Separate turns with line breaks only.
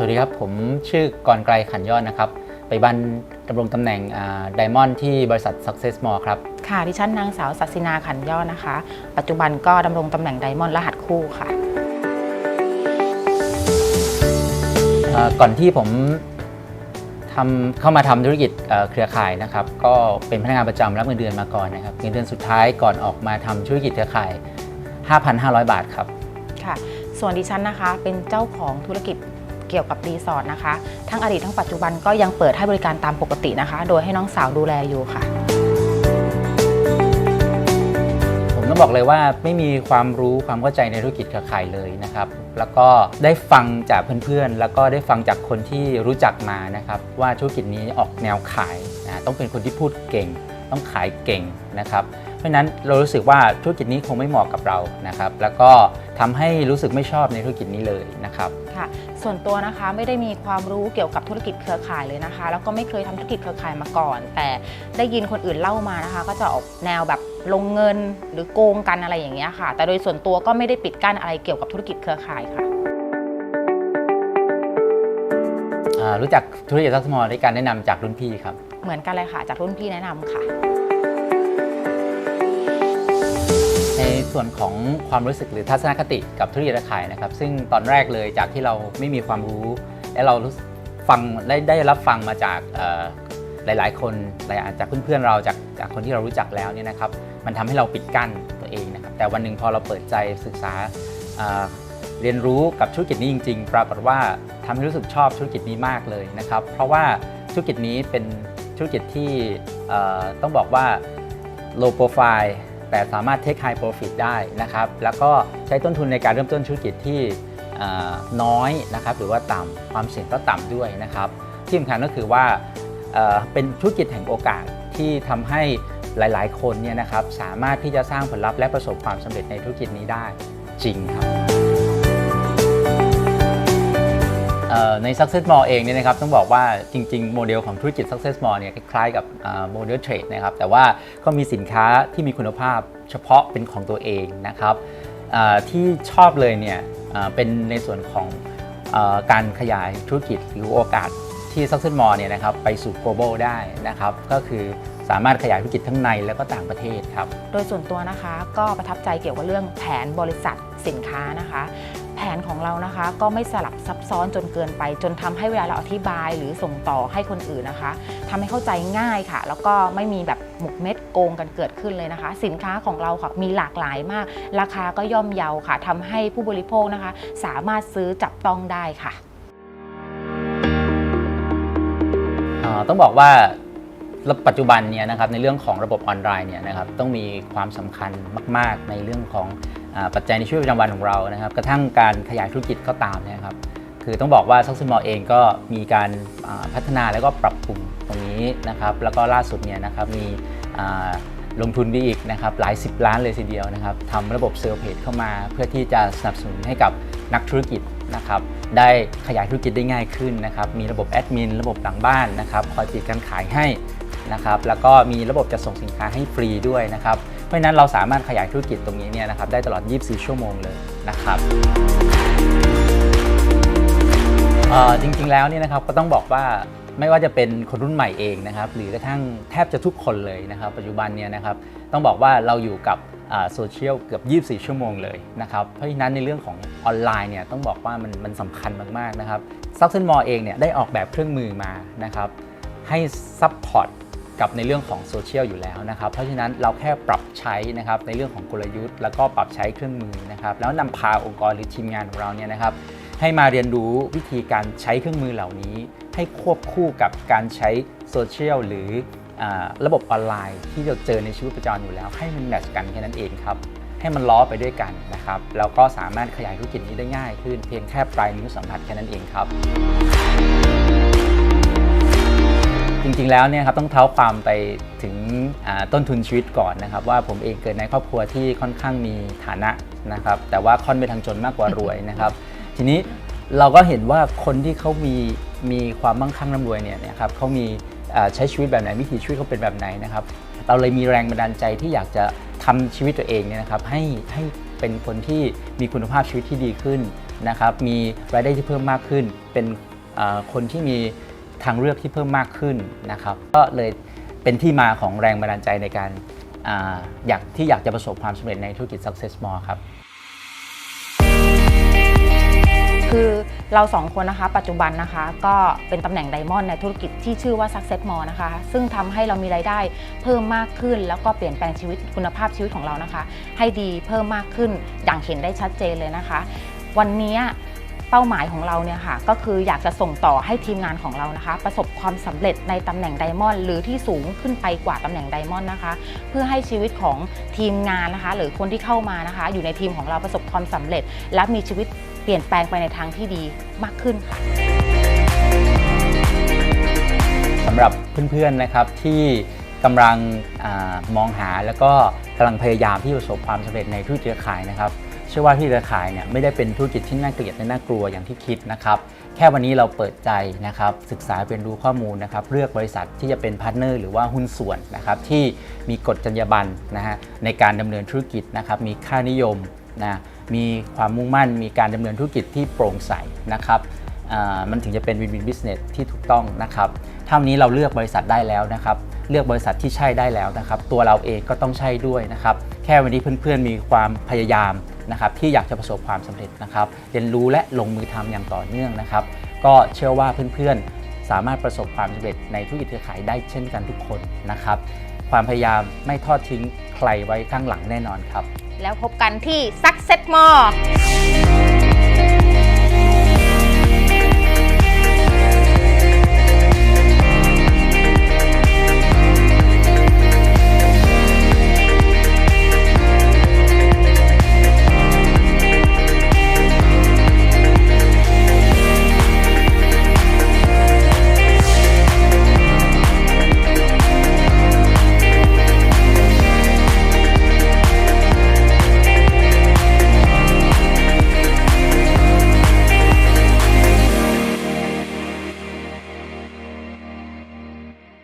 สวัสดีครับ ผมชื่อกรไกรขันยอดนะครับไปบันดำรงตำแหน่งไดมอนด์ที่บริษัท Success Mall ครับ
ค่ะดิฉันนางสาวศักษินาขันยอดนะคะ ปัจจุบันก็ดำรงตำแหน่งไดมอนด์รหัสคู่ค่ะ
เอ่อก่อนที่ผมทำเข้ามาทำธุรกิจเอ่อเครือข่ายนะครับ ก็เป็นพนักงานประจำรับเงินเดือนมาก่อนนะครับเงินเดือนสุดท้ายก่อนออกมาทำธุรกิจเครือข่าย 5,500 บาทครับ
ค่ะส่วนดิฉันนะคะเป็นเจ้าของธุรกิจ เกี่ยวกับรีสอร์ทนะคะ ทั้งอดีตทั้งปัจจุบันก็ยังเปิดให้บริการตามปกตินะคะ โดยให้น้องสาวดูแลอยู่ค่ะ
ผมต้องบอกเลยว่าไม่มีความรู้ความเข้าใจในธุรกิจเครือข่ายเลยนะครับ แล้วก็ได้ฟังจากเพื่อนๆ แล้วก็ได้ฟังจากคนที่รู้จักมานะครับ ว่าธุรกิจนี้ออกแนวขายนะต้องเป็นคนที่พูดเก่ง ต้องขายเก่งนะครับ เพราะฉะนั้นเรารู้สึกว่าธุรกิจนี้คงไม่เหมาะกับเรานะครับ แล้วก็ทำให้รู้สึกไม่ชอบในธุรกิจนี้เลยนะครับ
ค่ะ ส่วนตัวนะคะไม่ได้มีความรู้เกี่ยวกับธุรกิจเครือข่ายเลยนะคะ แล้วก็ไม่เคยทำธุรกิจเครือข่ายมาก่อน แต่ได้ยินคนอื่นเล่ามานะคะ ก็จะออกแนวแบบลงเงินหรือโกงกันอะไรอย่างเงี้ยค่ะ แต่โดยส่วนตัวก็ไม่ได้ปิดกั้นอะไรเกี่ยวกับธุรกิจเครือข่ายค่ะ
อ่ารู้จักธุรกิจซักสมอลด้วยการแนะนำจากรุ่นพี่ครับ
เหมือนกันเลยค่ะ จากรุ่นพี่แนะนำค่ะ
ส่วนของความรู้สึกหรือทัศนคติกับธุรกิจรือข่ายนะครับ ซึ่งตอนแรกเลยจากที่เราไม่มีความรู้ และเราฟังได้ได้รับฟังมาจากหลาย ๆ คนหลายจากเพื่อนๆเราจากจากคนที่เรารู้จักแล้วเนี่ยนะครับ มันทำให้เราปิดกั้นตัวเองนะครับ แต่วันหนึ่งพอเราเปิดใจศึกษาเรียนรู้กับธุรกิจนี้จริง ๆ ปรากฏว่าทำให้รู้สึกชอบธุรกิจนี้มากเลยนะครับ เพราะว่าธุรกิจนี้เป็นธุรกิจที่ต้องบอกว่า low profile แต่สามารถ take high profit ได้นะครับ แล้วก็ใช้ต้นทุนในการเริ่มต้นธุรกิจที่น้อยนะครับ หรือว่าต่ำความเสี่ยงก็ต่ำด้วยนะครับ ที่สำคัญก็คือว่าเเป็นธุรกิจแห่งโอกาสที่ทำให้หลาย ๆ คนเนี่ยนะครับสามารถที่จะสร้างผลลัพธ์และประสบความสำเร็จในธุรกิจนี้ได้จริงครับ ใน Success Mall เองเนี่ยนะครับต้องบอกว่าจริง ๆ โมเดลของธุรกิจ Success Mall เนี่ยคล้ายๆกับโมเดลเทรดนะครับแต่ว่าก็มีสินค้าที่มีคุณภาพเฉพาะเป็นของตัวเองนะครับที่ชอบเลยเนี่ยเป็นในส่วนของอการขยายธุรกิจหรือโอกาสที่ Success Mall เนี่ยนะครับไปสู่ global ได้นะครับก็คือสามารถขยายธุรกิจทั้งในและก็ต่างประเทศครับ
โดยส่วนตัวนะคะก็ประทับใจเกี่ยวกับเรื่องแผนบริษัทสินค้านะคะ แผนของเรานะคะ ก็ไม่สลับซับซ้อนจนเกินไป จนทำให้เวลาเราอธิบายหรือส่งต่อให้คนอื่นนะคะทำให้เข้าใจง่ายค่ะ แล้วก็ไม่มีแบบหมกเม็ดโกงกันเกิดขึ้นเลยนะคะ สินค้าของเราค่ะมีหลากหลายมาก ราคาก็ย่อมเยาค่ะทำให้ผู้บริโภคนะคะ สามารถซื้อจับต้องได้ค่ะ
ต้องบอกว่าปัจจุบันเนี่ยนะครับในเรื่องของระบบออนไลน์เนี่ยนะครับต้องมีความสำคัญมาก ๆ ในเรื่องของ ปัจจัยในชีวิตประจำวันของเรานะครับ กระทั่งการขยายธุรกิจก็ตามนะครับ คือต้องบอกว่าซักซิมอลเองก็มีการพัฒนาแล้วก็ปรับปรุงตรงนี้นะครับ แล้วก็ล่าสุดเนี่ยนะครับมีลงทุนไปอีกนะครับหลาย 10 ล้านเลยทีเดียวนะครับทำระบบเซลล์เพจเข้ามา เพื่อที่จะสนับสนุนให้กับนักธุรกิจนะครับได้ขยายธุรกิจได้ง่ายขึ้นนะครับมีระบบแอดมินระบบหลังบ้านนะครับคอยปิดการขายให้นะครับแล้วก็มีระบบจะส่งสินค้าให้ฟรีด้วยนะครับ เพราะฉะนั้นเราสามารถขยายธุรกิจตรงนี้เนี่ยนะครับได้ตลอด 24 ชั่วโมงเลยนะครับจริงๆแล้วเนี่ยนะครับก็ต้องบอกว่าไม่ว่าจะเป็นคนรุ่นใหม่เองนะครับหรือกระทั่งแทบจะทุกคนเลยนะครับ ปัจจุบันเนี่ยนะครับต้องบอกว่าเราอยู่กับโซเชียลเกือบ 24 ชั่วโมงเลยนะครับ เพราะฉะนั้นในเรื่องของออนไลน์เนี่ยต้องบอกว่ามันมันสำคัญมาก ๆ นะครับซักเซนมอเองเนี่ยได้ออกแบบเครื่องมือมานะครับให้ซัพพอร์ต กับในเรื่องของโซเชียลอยู่แล้วนะครับ เพราะฉะนั้นเราแค่ปรับใช้นะครับในเรื่องของกลยุทธ์ แล้วก็ปรับใช้เครื่องมือนะครับ แล้วนำพาองค์กรหรือทีมงานของเราเนี่ยนะครับ ให้มาเรียนรู้วิธีการใช้เครื่องมือเหล่านี้ ให้ควบคู่กับการใช้โซเชียลหรืออระบบออนไลน์ที่เราเจอในชีวิตประจำวันอยู่แล้ว ให้มันแมทช์กันแค่นั้นเองครับให้มันล้อไปด้วยกันนะครับแล้วก็สามารถขยายธุรกิจนี้ได้ง่ายขึ้นเพียงแค่ปลายนิ้วสัมผัสแค่นั้นเองครับ จริงๆแล้วเนี่ยครับต้องเท้าความไปถึงต้นทุนชีวิตก่อนนะครับ ว่าผมเองเกิดในครอบครัวที่ค่อนข้างมีฐานะนะครับ แต่ว่าค่อนไปทางจนมากกว่ารวยนะครับ ทีนี้เราก็เห็นว่าคนที่เขามีมีความมั่งคั่งร่ำรวยเนี่ยนะครับเขามีใช้ชีวิตแบบไหนวิถีชีวิตเขาเป็นแบบไหนนะครับ เราเลยมีแรงบันดาลใจที่อยากจะทำชีวิตตัวเองเนี่ยนะครับให้ให้เป็นคนที่มีคุณภาพชีวิตที่ดีขึ้นนะครับ มีรายได้ที่เพิ่มมากขึ้น เป็นคนที่มี ทางเลือกที่เพิ่มมากขึ้นนะครับ ก็เลยเป็นที่มาของแรงบันดาลใจในการอยากที่อยากจะประสบความสำเร็จในธุรกิจ Success More ครับ
คือเราสองคนนะคะ ปัจจุบันนะคะ ก็เป็นตำแหน่งไดมอนด์ในธุรกิจที่ชื่อว่า Success More นะคะ ซึ่งทำให้เรามีรายได้เพิ่มมากขึ้น แล้วก็เปลี่ยนแปลงชีวิตคุณภาพชีวิตของเรานะคะ ให้ดีเพิ่มมากขึ้นอย่างเห็นได้ชัดเจนเลยนะคะ วันนี้ เป้าหมายของเราเนี่ยค่ะก็คืออยากจะส่งต่อให้ทีมงานของเรานะคะ ประสบความสำเร็จในตำแหน่งไดมอนด์หรือที่สูงขึ้นไปกว่าตำแหน่งไดมอนด์นะคะ เพื่อให้ชีวิตของทีมงานนะคะ หรือคนที่เข้ามานะคะ อยู่ในทีมของเราประสบความสำเร็จ และมีชีวิตเปลี่ยนแปลงไปในทางที่ดีมากขึ้นค่ะ
สำหรับเพื่อนๆนะครับที่กำลังอมองหาแล้วก็กำลังพยายามที่จะประสบความสำเร็จในธุรกิจขายนะครับ เชื่อว่าธุรกิจเรือข่ายเนี่ยไม่ได้เป็นธุรกิจที่น่าเกลียดและน่ากลัวอย่างที่คิดนะครับแค่วันนี้เราเปิดใจนะครับศึกษาเรียนรู้ข้อมูลนะครับเลือกบริษัทที่จะเป็นพาร์ทเนอร์หรือว่าหุ้นส่วนนะครับที่มีกฎจรรยาบรรณนะฮะในการดำเนินธุรกิจนะครับมีค่านิยมนะมีความมุ่งมั่น มีการดำเนินธุรกิจที่โปร่งใสนะครับมันถึงจะเป็นวินวินบิสเนสที่ถูกต้องนะครับถ้าวันนี้เราเลือกบริษัทได้แล้วนะครับ เลือกบริษัทที่ใช่ได้แล้วนะครับ ตัวเราเองก็ต้องใช่ด้วยนะครับ แค่วันนี้เพื่อนๆมีความพยายามนะครับที่อยากจะประสบความสำเร็จนะครับ เรียนรู้และลงมือทำอย่างต่อเนื่องนะครับ ก็เชื่อว่าเพื่อนๆ สามารถประสบความสำเร็จในธุรกิจเครือข่ายได้เช่นกันทุกคนนะครับ ความพยายามไม่ทอดทิ้งใครไว้ข้างหลังแน่นอนครับ
แล้วพบกันที่ Success More